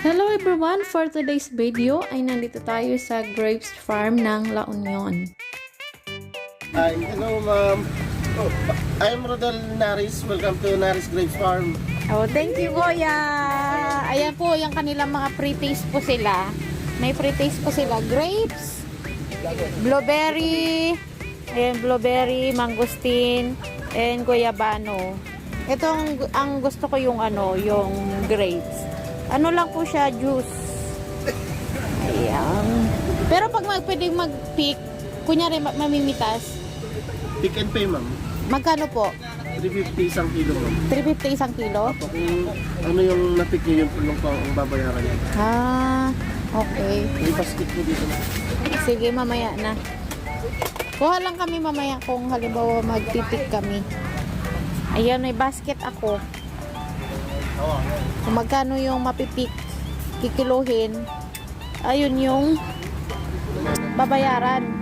Hello everyone! For today's video ay nandito tayo sa grapes farm ng La Union. Hi, hello ma'am. Oh, I'm Rodel Naris. Welcome to Naris Grapes Farm. Oh, thank you kuya! Ayan po, yung kanilang mga pre-taste po sila. May pre-taste po sila. Grapes, blueberry, ayan, blueberry, mangosteen, and guayabano. Ito ang, ang gusto ko yung ano, yung grapes. Ano lang po siya, juice. Ayan. Pero pag mag, pwedeng mag-pick, kunyari ma- mamimitas, Pick and pay ma'am. magkano po? 350 isang kilo ma'am. 350 isang kilo? Kung ano yung napick niyo yung pulong pa ang babayaran niya. Ah, okay. May basket po dito ma'am. Sige, mamaya na. Kuha lang kami mamaya kung halimbawa magpipik kami. Ayan, may basket ako. Kung magkano yung mapipik, kikiluhin, ayun yung babayaran.